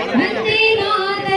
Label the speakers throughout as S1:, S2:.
S1: வந்தே நாத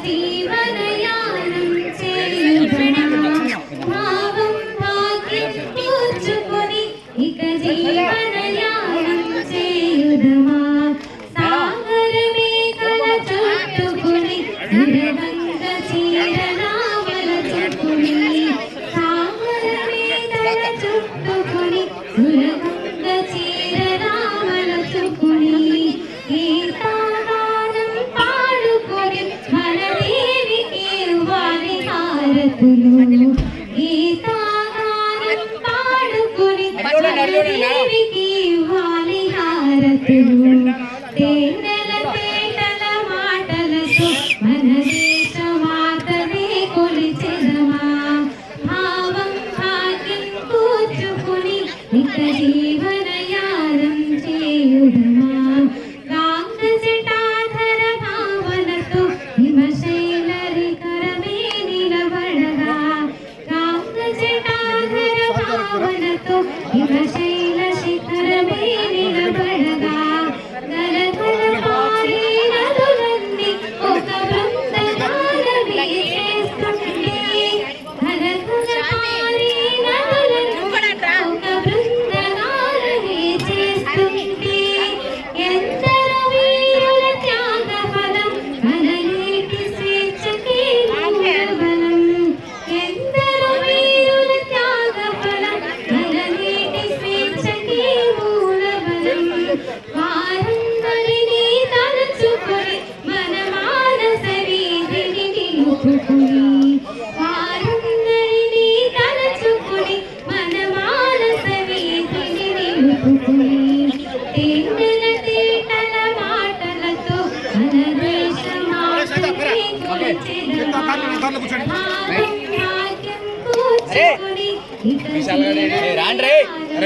S1: The. గీతులు గీతాగానం పాడుకుని దేవికి ఇవ్వాలి హారతులు. తేనెల తేటల మాటలతో తలుచుకుని వారున్నరిని తలుచుకుని మన మానస వీధిని నిలుపుకుని తేటల తేటల మాటలతో మన దేశ మాటలు
S2: విశాల్ రే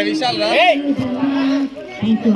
S2: విశాల్ రే.
S1: Thank you